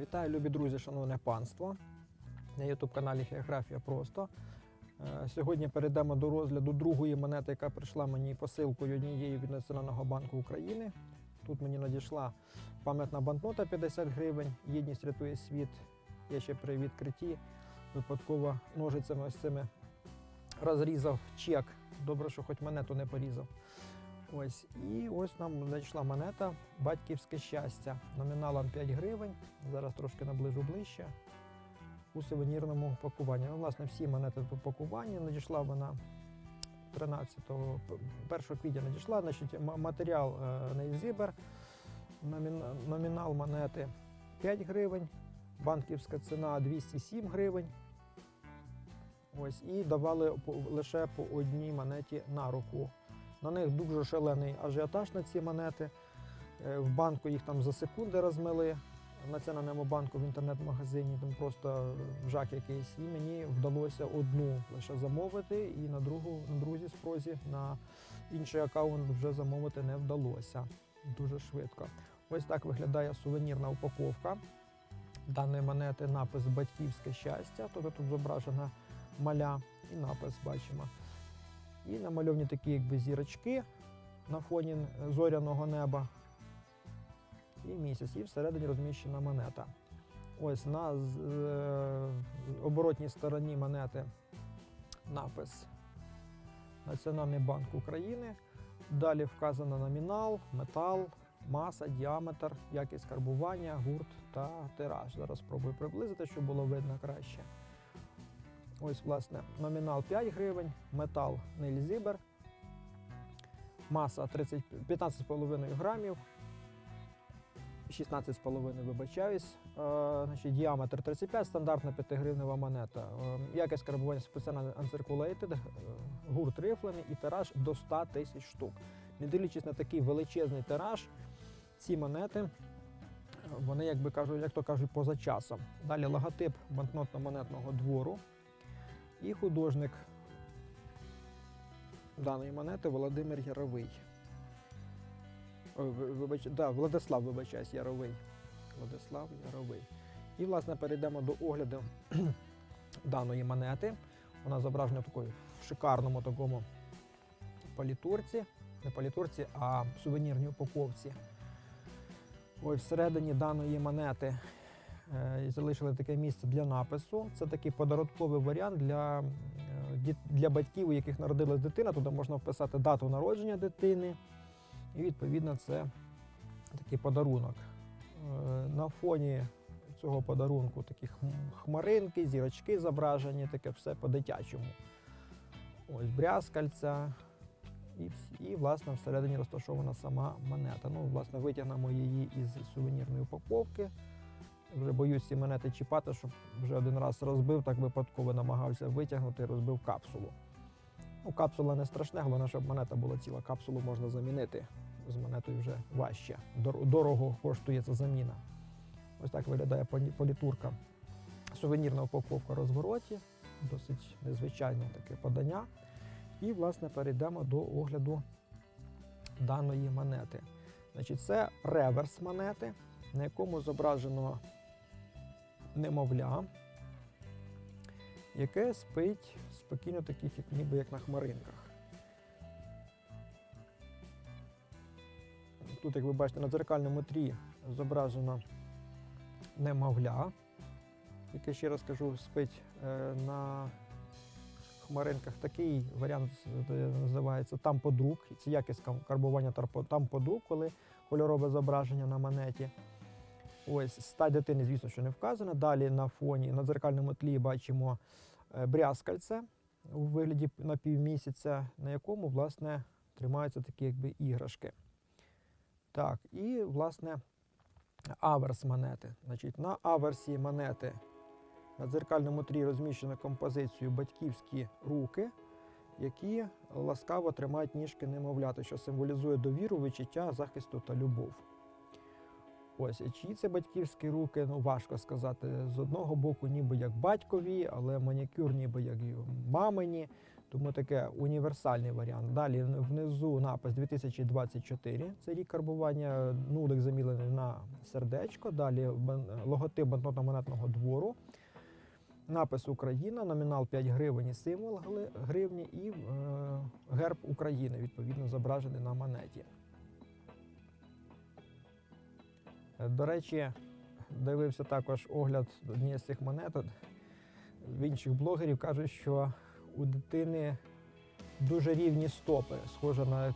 Вітаю, любі друзі, шановне панство. На ютуб-каналі Географія Просто. Е, Сьогодні перейдемо до розгляду другої монети, яка прийшла мені посилкою однієї від Національного банку України. Тут мені надійшла пам'ятна банкнота 50 гривень. Єдність рятує світ. Я ще при відкритті випадково ножицями ось цими розрізав чек. Добре, що хоч монету не порізав. Ось і ось нам знайшла монета Батьківське щастя номіналом 5 гривень. Зараз трошки наближу ближче. У сувенірному пакуванні. Ну, власне, всі монети в пакуванні. Надійшла вона 13 1 квітня надійшла. Значить, матеріал е, Нейзібер, номіна- номінал монети 5 гривень, банківська ціна 207 гривень. Ось, і давали лише по одній монеті на руку. На них дуже шалений ажіотаж на ці монети. Е, В банку їх там за секунди розмили. В Національному банку в інтернет-магазині там просто жах якийсь. І мені вдалося одну лише замовити, і на другу, на другій спрозі на інший аккаунт вже замовити не вдалося. Дуже швидко. Ось так виглядає сувенірна упаковка даної монети. Напис Батьківське щастя. Тобто тут зображена маля і напис бачимо. І намальовані такі якби зірочки на фоні зоряного неба. І місяць, і всередині розміщена монета. Ось на е, оборотній стороні монети напис Національний банк України. Далі вказано номінал, метал, маса, діаметр, якість карбування, гурт та тираж. Зараз спробую приблизити, щоб було видно краще. Ось, власне, номінал 5 гривень, метал Нильзібер, маса 15,5 грамів, 16,5 вибачаюсь, е, значить, діаметр 35, стандартна 5-гривнева монета. Е, якість карбування спеціально uncirculated, е, гурт рифлений і тираж до 100 тисяч штук. Не дивлячись на такий величезний тираж, ці монети е, вони, як би кажуть, як то кажуть, поза часом. Далі логотип банкнотно-монетного двору і художник даної монети Володимир Яровий. Вибач, да, Владислав, вибачаюсь, Яровий. Владислав Яровий. І, власне, перейдемо до огляду даної монети. Вона зображена в такої в шикарному такому палітурці. Не палітурці, а сувенірній упаковці. Ось всередині даної монети залишили таке місце для напису. Це такий подарунковий варіант для, е, для батьків, у яких народилась дитина. Туди можна вписати дату народження дитини. І відповідно це такий подарунок. Е, На фоні цього подарунку такі хмаринки, зірочки зображені, таке все по-дитячому. Ось брязкальця. І, і, власне, всередині розташована сама монета. Ну, власне, витягнемо її із сувенірної упаковки. Вже боюсь ці монети чіпати, щоб вже один раз розбив, так випадково намагався витягнути, розбив капсулу. Ну, капсула не страшна, головне, щоб монета була ціла. Капсулу можна замінити. З монетою вже важче. Дорого коштує ця заміна. Ось так виглядає політурка. Сувенірна упаковка в розвороті, досить незвичайне таке подання. І, власне, перейдемо до огляду даної монети. Значить, це реверс монети, на якому зображено немовля, яке спить спокійно, таких, як, ніби як на хмаринках. Тут, як ви бачите, на дзеркальному тлі зображено немовля, яке, ще раз кажу, спить е, на хмаринках. Такий варіант е, називається там подруг. Це якість карбування тарпо- там подруг, коли кольорове зображення на монеті. Ось стать дитини, звісно, що не вказана. Далі на фоні на дзеркальному тлі бачимо е, брязкальце у вигляді напівмісяця, на якому, власне, тримаються такі якби іграшки. Так, і, власне, аверс монети. Значить, на аверсі монети на дзеркальному тлі розміщено композицію батьківські руки, які ласкаво тримають ніжки немовляти, що символізує довіру, відчуття, захисту та любов. Ось, і чиї це батьківські руки, ну важко сказати. З одного боку, ніби як батькові, але манікюр ніби як мамині. Тому таке універсальний варіант. Далі внизу напис 2024. Це рік карбування, нулик замілений на сердечко. Далі логотип банкнотно-монетного двору. Напис Україна, номінал 5 гривень і символ гривні, і е, герб України, відповідно, зображений на монеті. До речі, дивився також огляд однієї з цих монет. В інших блогерів кажуть, що у дитини дуже рівні стопи, схоже на,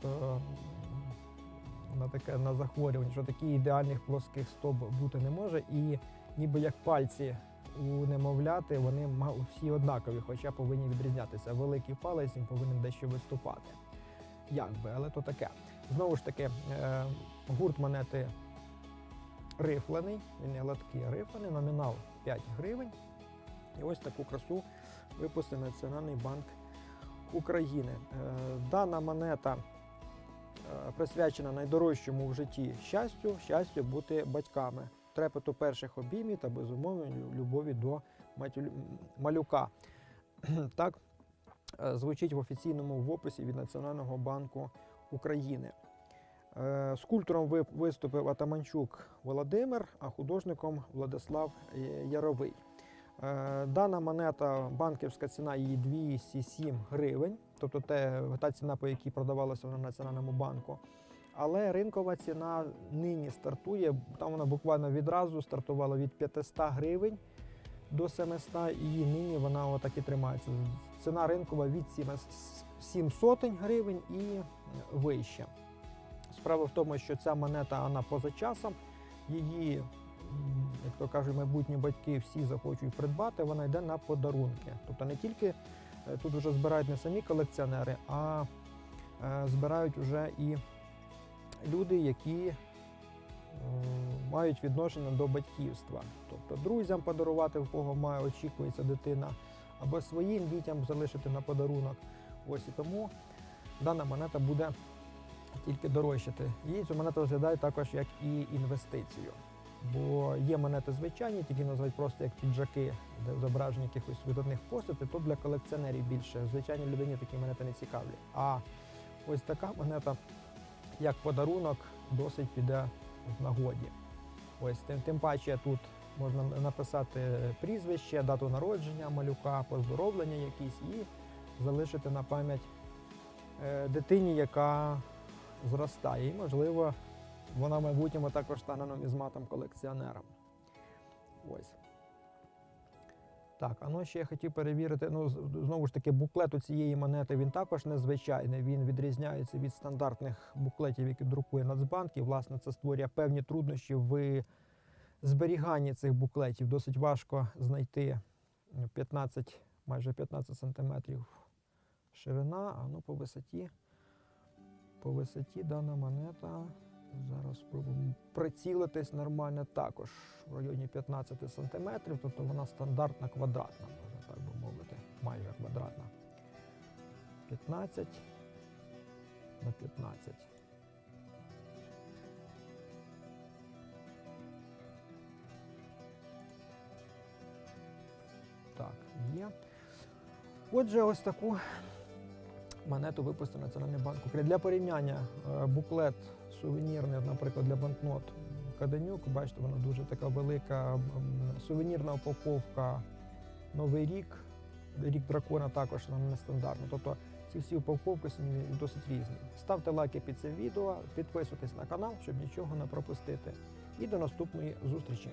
на таке на захворювання, що таких ідеальних плоских стоп бути не може. І ніби як пальці у немовляти, вони всі однакові, хоча повинні відрізнятися. Великий палець він повинен дещо виступати. Як би, але то таке. Знову ж таки, е, гурт монети рифлений, він є гладкий рифлений, номінал 5 гривень. І ось таку красу випустив Національний банк України. Е, Дана монета е, присвячена найдорожчому в житті щастю, щастю бути батьками, трепету перших обіймів та безумовної любові до малюка. Так е, звучить в офіційному в описі від Національного банку України. Е, Скульптором ви- виступив Атаманчук Володимир, а художником Владислав е, Яровий. Е, Дана монета, банківська ціна її 207 гривень, тобто те, та ціна, по якій продавалася вона Національному банку. Але ринкова ціна нині стартує, там вона буквально відразу стартувала від 500 гривень до 700, і нині вона отак і тримається. Ціна ринкова від 7 сотень гривень і вище. Справа в тому, що ця монета вона поза часом, її, як то кажуть, майбутні батьки всі захочуть придбати, вона йде на подарунки. Тобто не тільки е, тут вже збирають не самі колекціонери, а е, збирають вже і люди, які мають відношення до батьківства. Тобто друзям подарувати, в кого має очікується дитина, або своїм дітям залишити на подарунок. Ось і тому дана монета буде тільки дорожчати. І цю монету розглядають також як і інвестицію. Бо є монети звичайні, тільки називають просто як піджаки, де зображені якихось видатних постатей, то для колекціонерів більше. Звичайній людині такі монети не цікавлять. А ось така монета, як подарунок, досить піде в нагоді. Ось тим, тим паче тут можна написати прізвище, дату народження малюка, поздоровлення якісь і залишити на пам'ять е, дитині, яка зростає. І, можливо, вона в майбутньому також стане нумізматом колекціонером. Так, а ну ще я хотів перевірити. Ну, знову ж таки, буклет у цієї монети він також незвичайний. Він відрізняється від стандартних буклетів, які друкує Нацбанк. І, власне, це створює певні труднощі в зберіганні цих буклетів. Досить важко знайти 15, майже 15 сантиметрів ширина, а ну по висоті. По висоті дана монета. Зараз спробуємо прицілитись нормально також в районі 15 сантиметрів, тобто вона стандартна квадратна, можна так би мовити, майже квадратна. 15 на 15. Так, є. Отже, ось таку монету випустив Національний банк України. Для порівняння е, буклет сувенірний, наприклад, для банкнот Каденюк, бачите, вона дуже така велика. Сувенірна упаковка Новий рік, рік дракона також нам нестандартно. Тобто ці всі упаковки досить різні. Ставте лайки під цим відео, підписуйтесь на канал, щоб нічого не пропустити. І до наступної зустрічі.